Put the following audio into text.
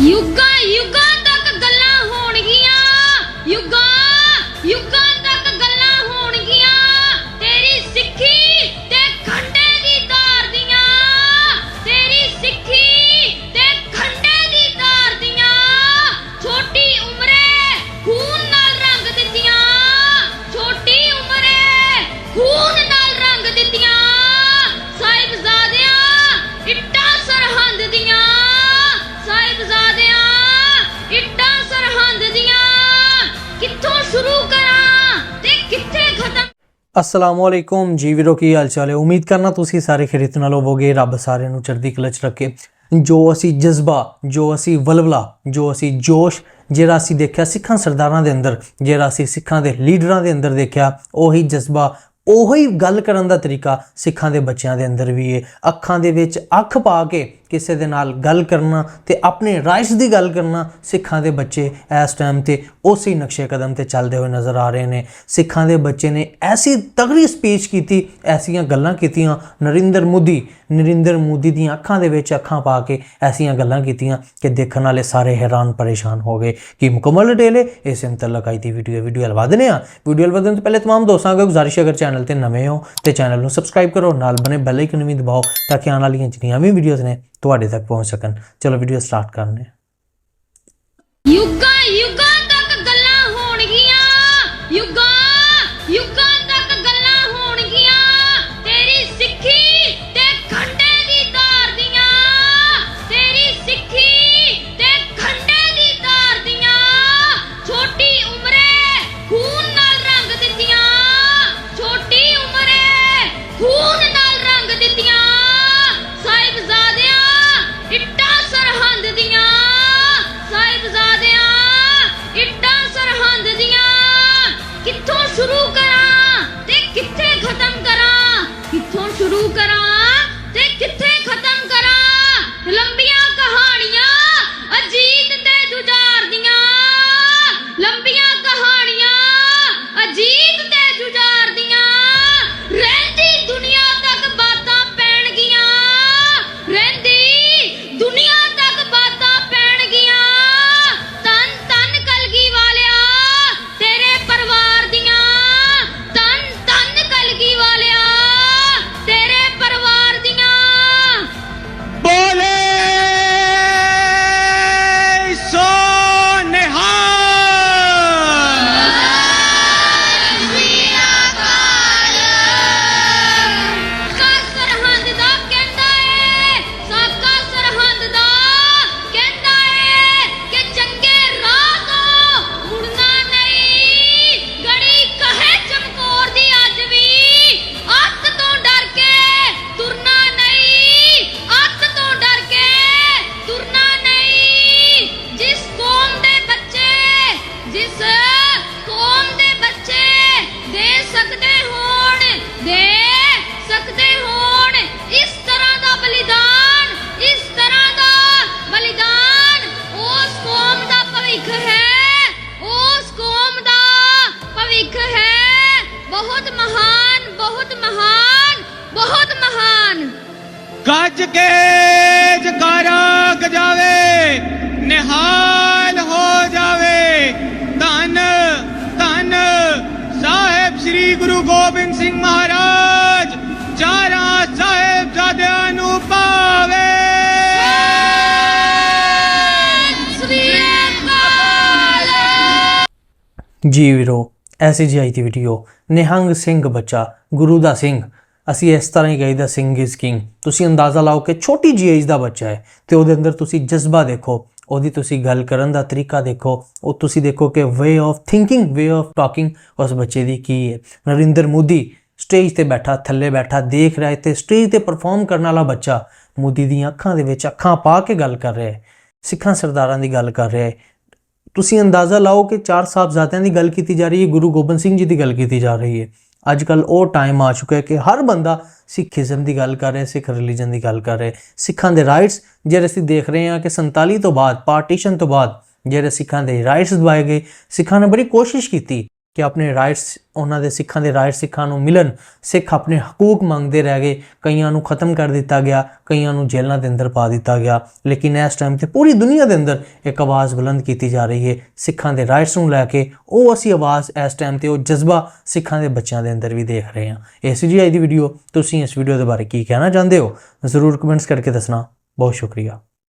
you got you got ਅਸਲਾਮੁਅਲੈਕੁਮ ਜੀ ਵੀਰੋ, ਕੀ ਹਾਲ ਚਾਲ ਹੈ? ਉਮੀਦ ਕਰਨਾ ਤੁਸੀਂ ਸਾਰੇ ਖਰੀਤ ਨਾਲ ਹੋਵੋਗੇ, ਰੱਬ ਸਾਰਿਆਂ ਨੂੰ ਚੜ੍ਹਦੀ ਕਲਾ 'ਚ ਰੱਖੇ। ਜੋ ਅਸੀਂ ਜਜ਼ਬਾ, ਜੋ ਅਸੀਂ ਵਲਵਲਾ, ਜੋ ਅਸੀਂ ਜੋਸ਼, ਜਿਹੜਾ ਅਸੀਂ ਦੇਖਿਆ ਸਿੱਖਾਂ ਸਰਦਾਰਾਂ ਦੇ ਅੰਦਰ, ਜਿਹੜਾ ਅਸੀਂ ਸਿੱਖਾਂ ਦੇ ਲੀਡਰਾਂ ਦੇ ਅੰਦਰ ਦੇਖਿਆ, ਉਹੀ ਜਜ਼ਬਾ, ਉਹੀ ਗੱਲ ਕਰਨ ਦਾ ਤਰੀਕਾ ਸਿੱਖਾਂ ਦੇ ਬੱਚਿਆਂ ਦੇ ਅੰਦਰ ਵੀ ਹੈ ਅੱਖਾਂ ਦੇ ਵਿੱਚ ਅੱਖ ਪਾ ਕੇ ਕਿਸੇ ਦੇ ਨਾਲ ਗੱਲ ਕਰਨਾ ਤੇ ਆਪਣੇ ਰਾਈਟਸ ਦੀ ਗੱਲ ਕਰਨਾ ਸਿੱਖਾਂ ਦੇ ਬੱਚੇ ਇਸ ਟਾਈਮ ਤੇ ਉਸੇ ਨਕਸ਼ੇ ਕਦਮ ਤੇ ਚੱਲਦੇ ਹੋਏ ਨਜ਼ਰ ਆ ਰਹੇ ਨੇ ਸਿੱਖਾਂ ਦੇ ਬੱਚੇ ਨੇ ਐਸੀ ਤਗੜੀ ਸਪੀਚ ਕੀਤੀ ਐਸੀਆਂ ਗੱਲਾਂ ਕੀਤੀਆਂ ਨਰਿੰਦਰ ਮੋਦੀ ਨਰਿੰਦਰ ਮੋਦੀ ਦੀਆਂ ਅੱਖਾਂ ਦੇ ਵਿੱਚ ਅੱਖਾਂ ਪਾ ਕੇ ਐਸੀਆਂ ਗੱਲਾਂ ਕੀਤੀਆਂ ਕਿ ਦੇਖਣ ਵਾਲੇ ਸਾਰੇ ਹੈਰਾਨ ਪਰੇਸ਼ਾਨ ਹੋ ਗਏ ਕਿ ਮੁਕੰਮਲ ਡਿਟੇਲ ਹੈ ਇਸ ਮੁਤਲਕ ਆਈ ਦੀ ਵੀਡੀਓ ਵੀਡੀਓ ਹਲਵਾ ਦਿੰਦੇ ਆ ਵੀਡੀਓ ਹਲਵਾ ਦੇਣ ਤੋਂ ਪਹਿਲੇ तमाम ਦੋਸਤਾਂ ਨੂੰ ਗੁਜ਼ਾਰਿਸ਼ ਹੈ, ਅਗਰ ਚੈਨਲ ਤੇ ਨਵੇਂ ਹੋ ਤੇ ਚੈਨਲ ਨੂੰ ਸਬਸਕ੍ਰਾਈਬ ਕਰੋ ਨਾਲ ਬਨੇ ਬੈਲ ਆਈਕਨ ਵੀ ਦਬਾਓ ਤਾਂ ਕਿ ਆਉਣ ਵਾਲੀਆਂ ਜਿੰਨੀਆਂ ਵੀ ਵੀਡੀਓਜ਼ ਨੇ ਤੁਹਾਡੇ ਤੱਕ ਪਹੁੰਚ ਸਕਣ। ਚਲੋ ਵੀਡੀਓ ਸਟਾਰਟ ਕਰਨੇ ਬਹੁਤ ਮਹਾਨ ਬਹੁਤ ਮਹਾਨ ਬਹੁਤ ਮਹਾਨ। ਗੱਜ ਕੇ ਜਕਾਰਾ ਗਜਾਵੇ ਨਿਹਾਲ ਹੋ ਜਾਵੇ। ਧੰਨ ਧੰਨ ਸਾਹਿਬ ਸ੍ਰੀ ਗੁਰੂ ਗੋਬਿੰਦ ਸਿੰਘ ਮਹਾਰਾਜ ਚਾਰਾਂ ਸਾਹਿਬਜ਼ਾਦਿਆਂ ਨੂੰ ਪਾਵੇ। ਸ੍ਰੀ ਅਕਾਲ। ਜੀ ਵੀਰੋ ਐਸੀ ਜੀ ਆਈ ਦੀ ਵੀਡੀਓ ਨਿਹੰਗ ਸਿੰਘ ਬੱਚਾ, ਗੁਰੂ ਦਾ ਸਿੰਘ। ਅਸੀਂ ਇਸ ਤਰ੍ਹਾਂ ਹੀ ਕਹੀਦਾ ਸਿੰਘ ਇਜ਼ ਕਿੰਗ ਤੁਸੀਂ ਅੰਦਾਜ਼ਾ ਲਾਓ ਕਿ ਛੋਟੀ ਜੀ ਏਜ ਦਾ ਬੱਚਾ ਹੈ ਤੇ ਉਹਦੇ ਅੰਦਰ ਤੁਸੀਂ ਜਜ਼ਬਾ ਦੇਖੋ। ਉਹਦੀ ਤੁਸੀਂ ਗੱਲ ਕਰਨ ਦਾ ਤਰੀਕਾ ਦੇਖੋ। ਉਹ ਤੁਸੀਂ ਦੇਖੋ ਕਿ way of thinking way of talking ਉਸ ਬੱਚੇ ਦੀ ਕੀ ਹੈ। ਨਰਿੰਦਰ ਮੋਦੀ ਸਟੇਜ ਤੇ ਬੈਠਾ, ਥੱਲੇ ਬੈਠਾ, ਦੇਖ ਰਿਹਾ ਹੈ ਤੇ ਸਟੇਜ ਤੇ ਪਰਫਾਰਮ ਕਰਨ ਵਾਲਾ ਬੱਚਾ ਮੋਦੀ ਦੀਆਂ ਅੱਖਾਂ ਦੇ ਵਿੱਚ ਅੱਖਾਂ ਪਾ ਕੇ ਗੱਲ ਕਰ ਰਿਹਾ ਹੈ। ਸਿੱਖਾਂ ਸਰਦਾਰਾਂ ਦੀ ਗੱਲ ਕਰ ਰਿਹਾ ਹੈ। ਤੁਸੀਂ ਅੰਦਾਜ਼ਾ ਲਾਓ ਕਿ ਚਾਰ ਸਾਹਿਬਜ਼ਾਦਿਆਂ ਦੀ ਗੱਲ ਕੀਤੀ ਜਾ ਰਹੀ ਹੈ, ਗੁਰੂ ਗੋਬਿੰਦ ਸਿੰਘ ਜੀ ਦੀ ਗੱਲ ਕੀਤੀ ਜਾ ਰਹੀ ਹੈ। ਅੱਜ ਕੱਲ ਉਹ ਟਾਈਮ ਆ ਚੁੱਕਾ ਹੈ ਕਿ ਹਰ ਬੰਦਾ ਸਿੱਖੀਜ਼ਮ ਦੀ ਗੱਲ ਕਰ ਰਿਹਾ, ਸਿੱਖ ਰਿਲੀਜਨ ਦੀ ਗੱਲ ਕਰ ਰਿਹਾ। ਸਿੱਖਾਂ ਦੇ ਰਾਈਟਸ ਜਿਹੜੇ ਅਸੀਂ ਦੇਖ ਰਹੇ ਹਾਂ ਕਿ 47 ਤੋਂ ਬਾਅਦ ਪਾਰਟੀਸ਼ਨ ਤੋਂ ਬਾਅਦ ਜਿਹੜੇ ਸਿੱਖਾਂ ਦੇ ਰਾਈਟਸ ਦਵਾਏ ਗਏ, ਸਿੱਖਾਂ ਨੇ ਬੜੀ ਕੋਸ਼ਿਸ਼ ਕੀਤੀ ਕਿ ਆਪਣੇ ਰਾਈਟਸ ਉਹਨਾਂ ਦੇ ਸਿੱਖਾਂ ਦੇ ਰਾਈਟ ਸਿੱਖਾਂ ਨੂੰ ਮਿਲਣ। ਸਿੱਖ ਆਪਣੇ ਹਕੂਕ ਮੰਗਦੇ ਰਹਿ ਗਏ। ਕਈਆਂ ਨੂੰ ਖਤਮ ਕਰ ਦਿੱਤਾ ਗਿਆ, ਕਈਆਂ ਨੂੰ ਜੇਲ੍ਹਾਂ ਦੇ ਅੰਦਰ ਪਾ ਦਿੱਤਾ ਗਿਆ। ਲੇਕਿਨ ਇਸ ਟਾਈਮ ਤੇ ਪੂਰੀ ਦੁਨੀਆ ਦੇ ਅੰਦਰ ਇੱਕ ਆਵਾਜ਼ ਬੁਲੰਦ ਕੀਤੀ ਜਾ ਰਹੀ ਹੈ। ਸਿੱਖਾਂ ਦੇ ਰਾਈਟਸ ਨੂੰ ਲੈ ਕੇ ਉਹ ਅਸੀਂ ਆਵਾਜ਼ ਇਸ ਟਾਈਮ ਤੇ ਉਹ ਜਜ਼ਬਾ ਸਿੱਖਾਂ ਦੇ ਬੱਚਿਆਂ ਦੇ ਅੰਦਰ ਵੀ ਦੇਖ ਰਹੇ ਹਾਂ। ਇਹ ਜੀ ਅੱਜ ਦੀ ਵੀਡੀਓ ਤੁਸੀਂ ਇਸ ਵੀਡੀਓ ਦੇ ਬਾਰੇ ਕੀ ਕਹਿਣਾ ਚਾਹੁੰਦੇ ਹੋ? ਜ਼ਰੂਰ ਕਮੈਂਟਸ ਕਰਕੇ ਦੱਸਣਾ। ਬਹੁਤ ਸ਼ੁਕਰੀਆ।